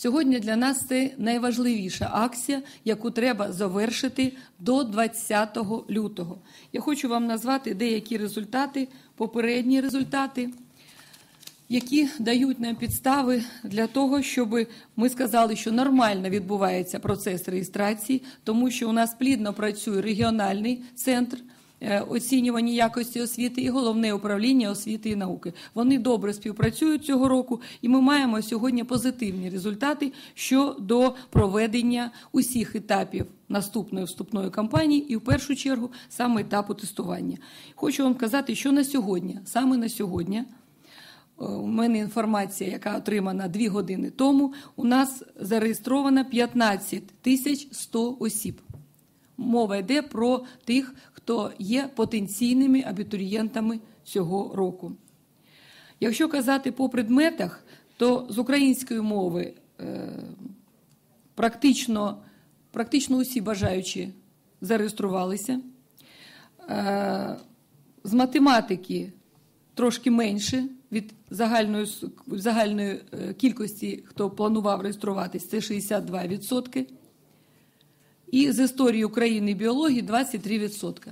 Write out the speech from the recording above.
Сьогодні для нас це найважливіша акція, яку треба завершити до 20 лютого. Я хочу вам назвати деякі результати, попередні результати, які дають нам підстави для того, щоб ми сказали, що нормально відбувається процес реєстрації, тому що у нас плідно працює регіональний центр. Е, Оцінювання якості освіти і головне управління освіти і науки. Вони добре співпрацюють цього року, і ми маємо сьогодні позитивні результати щодо проведення усіх етапів наступної вступної кампанії, і в першу чергу саме етапу тестування. Хочу вам сказати, що на сьогодні, саме на сьогодні. е, У мене інформація, яка отримана дві години тому. У нас зареєстровано 15 тисяч 100 осіб. Мова йде про тих, хто є потенційними абітурієнтами цього року. Якщо казати по предметах, то з української мови е, практично, практично усі бажаючі зареєструвалися. Е, з математики трошки менше від загальної, загальної е, кількості, хто планував реєструватись, це 62%. І з історії України і біології 23%.